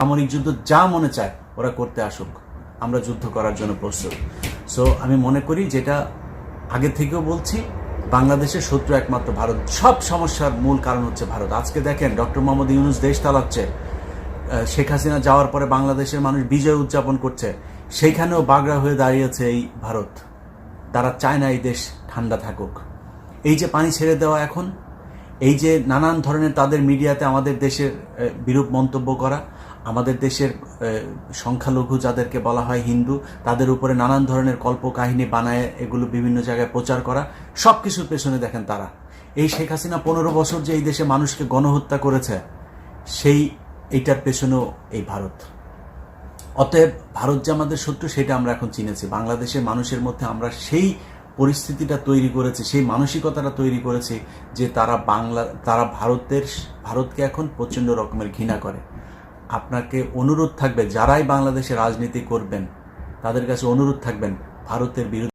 সামরিক যুদ্ধ যা মনে চায়, ওরা করতে আসুক। আমরা যুদ্ধ করার জন্য প্রস্তুত। সো আমি মনে করি যেটা আগে থেকেও বলছি বাংলাদেশের শত্রু একমাত্র ভারত। সব সমস্যার মূল কারণ হচ্ছে ভারত। আজকে দেখেন, ডক্টর মোহাম্মদ ইউনুস দেশ চালাচ্ছে। শেখ হাসিনা যাওয়ার পরে বাংলাদেশের মানুষ বিজয় উদযাপন করছে। সেইখানেও বাগড়া হয়ে দাঁড়িয়েছে এই ভারত। তারা চায় না এই দেশ ঠান্ডা থাকুক। এই যে পানি ছেড়ে দেওয়া এখন এই যে নানান ধরনের তাদের মিডিয়াতে আমাদের দেশের বিরূপ মন্তব্য করা, আমাদের দেশের সংখ্যালঘু যাদেরকে বলা হয় হিন্দু, তাদের উপরে নানান ধরনের কল্পকাহিনী বানায়, এগুলো বিভিন্ন জায়গায় প্রচার করা সব কিছুর পেছনে দেখেন তারা। এই শেখ হাসিনা পনেরো বছর যে এই দেশে মানুষকে গণহত্যা করেছে, সেই, এইটার পেছনেও এই ভারত। অতএব ভারত যে আমাদের শত্রু, সেটা আমরা এখন চিনেছি। বাংলাদেশের মানুষের মধ্যে আমরা সেই পরিস্থিতিটা তৈরি করেছে, সেই মানসিকতাটা তৈরি করেছে যে তারা বাংলা, তারা ভারতের, ভারতকে এখন প্রচণ্ড রকমের ঘৃণা করে। আপনাকে অনুরোধ থাকবে, যারাই বাংলাদেশে রাজনীতি করবেন, তাদের কাছে অনুরোধ থাকবেন, ভারতের বিরুদ্ধে